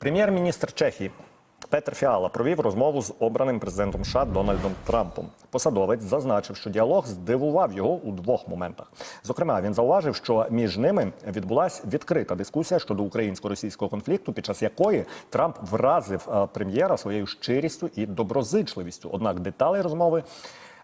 Прем'єр-міністр Чехії Петр Фіала провів розмову з обраним президентом США Дональдом Трампом. Посадовець зазначив, що діалог здивував його у двох моментах. Зокрема, він зауважив, що між ними відбулася відкрита дискусія щодо українсько-російського конфлікту, під час якої Трамп вразив е, прем'єра своєю щирістю і доброзичливістю. Однак деталі розмови.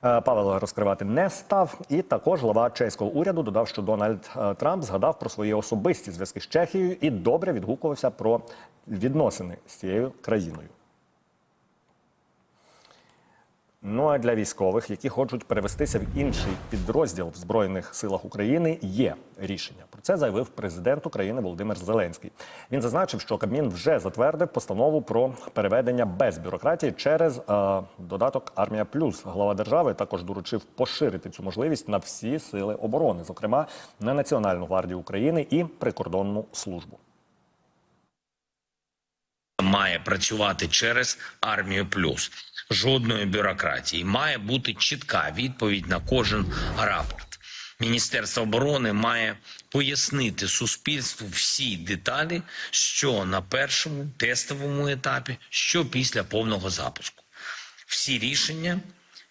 Е, Павел розкривати не став, і також глава чеського уряду додав, що Дональд е, Трамп згадав про свої особисті зв'язки з Чехією і добре відгукувався про відносини з цією країною. Ну а для військових, які хочуть перевестися в інший підрозділ в Збройних силах України, є рішення. Про це заявив президент України Володимир Зеленський. Він зазначив, що Кабмін вже затвердив постанову про переведення без бюрократії через е, додаток Армія Плюс. Глава держави також доручив поширити цю можливість на всі сили оборони, зокрема на Національну гвардію України і прикордонну службу. має працювати через армію плюс жодної бюрократії. Має бути чітка відповідь на кожен рапорт. Міністерство оборони має пояснити суспільству всі деталі, що на першому тестовому етапі, що після повного запуску. Всі рішення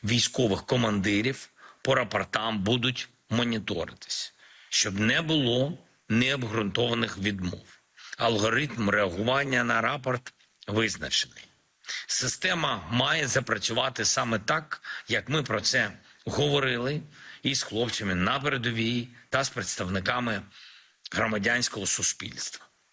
військових командирів по рапортам будуть моніторитись, щоб не було необґрунтованих відмов. Алгоритм реагування на рапорт визначений. Система має запрацювати саме так, як ми про це говорили із хлопцями на передовій та з представниками громадянського суспільства.